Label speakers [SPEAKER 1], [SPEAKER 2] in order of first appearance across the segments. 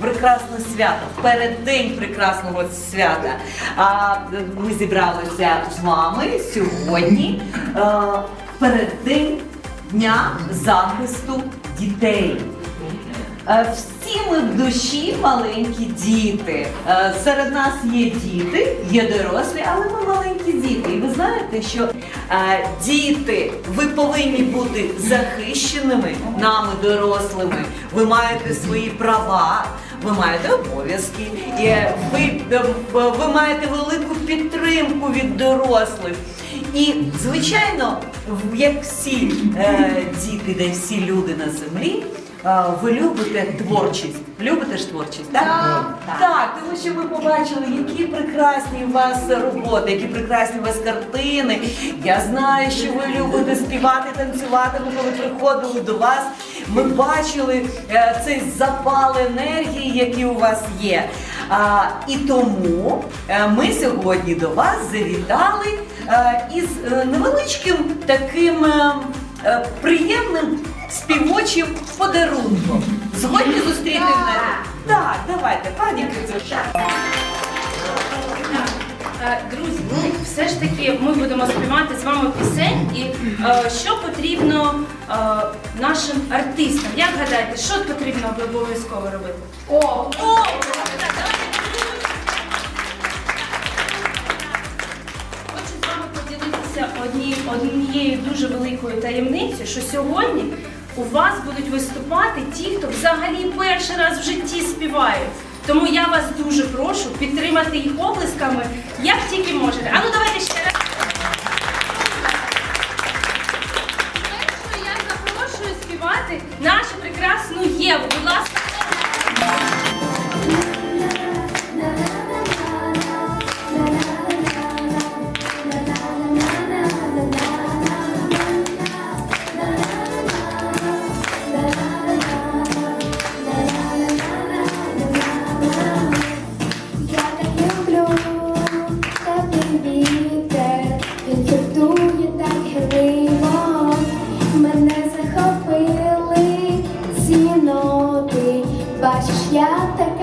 [SPEAKER 1] прекрасне свято, в переддень прекрасного свята. А ми зібралися з вами сьогодні Перед день Дня захисту дітей. Е, Всі ми в душі маленькі діти. Е, Серед нас є діти, є дорослі, але ми маленькі діти. І ви знаєте, що е, діти, ви повинні бути захищеними нами, дорослими. Ви маєте свої права. Ви маєте обов'язки, ви, ви маєте велику підтримку від дорослих. І, звичайно, як всі е, діти, де всі люди на землі, ви любите творчість. Любите ж творчість, так?
[SPEAKER 2] Так.
[SPEAKER 1] Так, тому що ми побачили, які прекрасні у вас роботи, які прекрасні у вас картини. Я знаю, що ви любите співати, танцювати. Ми коли приходили до вас, ми бачили е, цей запал енергії, який у вас є. А, і тому е, ми сьогодні до вас завітали е, із е, невеличким таким е, приємним співочим подарунком. Згодні зустріти мене? Так, давайте, пані Кицюша.
[SPEAKER 2] Е, Друзі, ну, все ж таки ми будемо співати з вами пісень. І е, що потрібно е, нашим артистам? Як гадаєте, що потрібно обов'язково робити? О! О! Хочу поділитися одні, однією дуже великою таємницею, що сьогодні у вас будуть виступати ті, хто взагалі перший раз в житті співають. Тому я вас дуже прошу підтримати їх оплесками, як тільки можете. А ну давайте ще раз. Я запрошую співати нашу прекрасну Єву. Будь ласка.
[SPEAKER 3] ったっ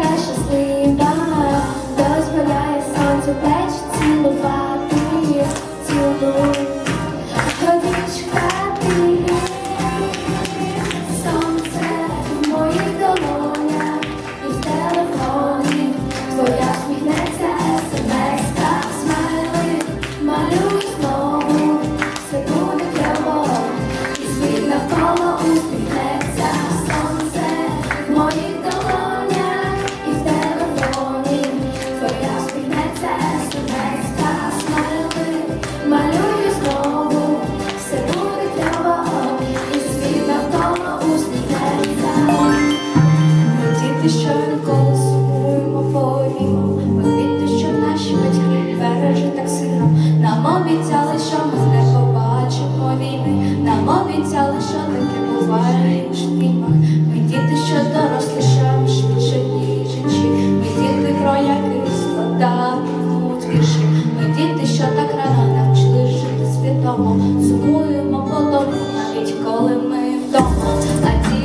[SPEAKER 3] свідомо. Сумуємо по дому, навіть коли ми вдома.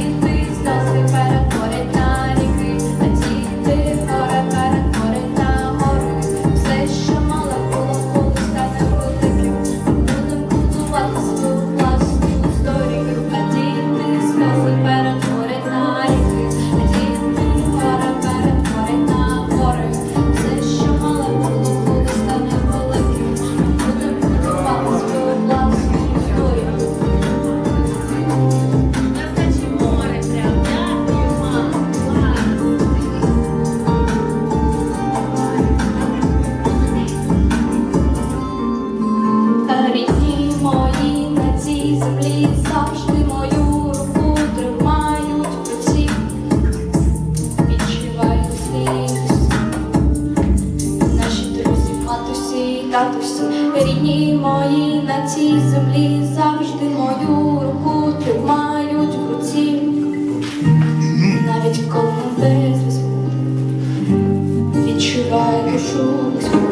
[SPEAKER 4] short.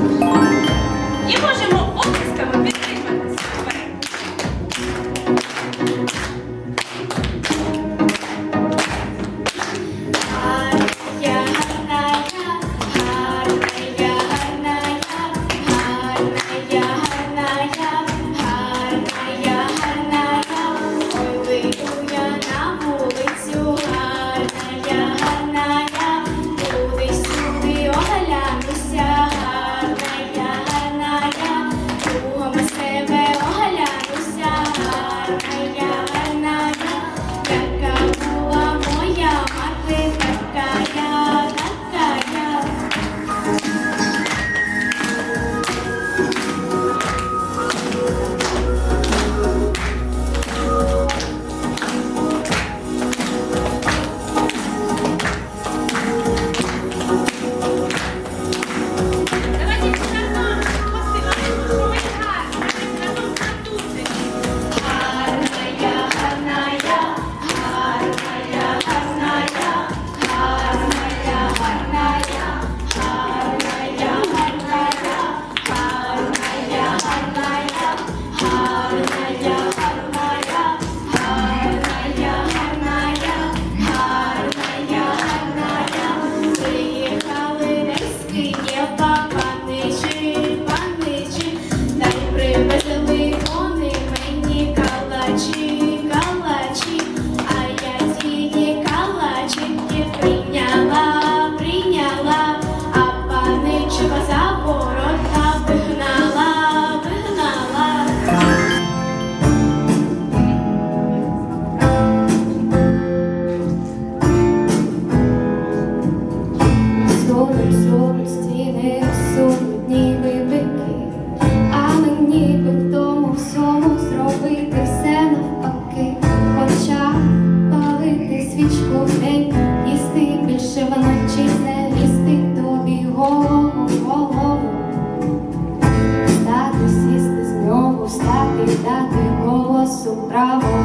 [SPEAKER 4] Право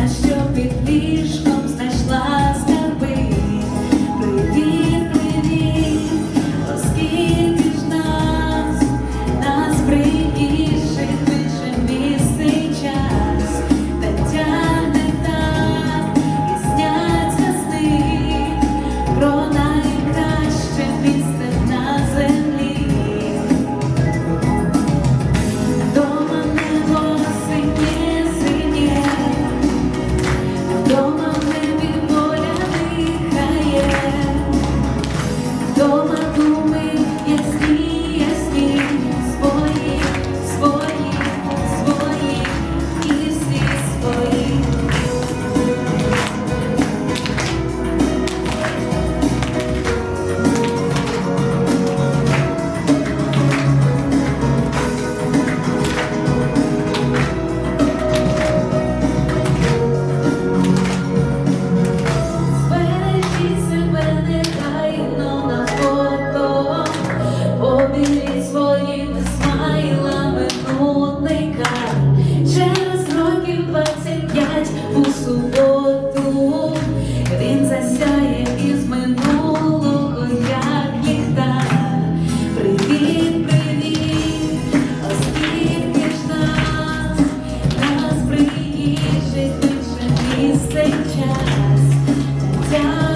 [SPEAKER 5] That's Please take just down.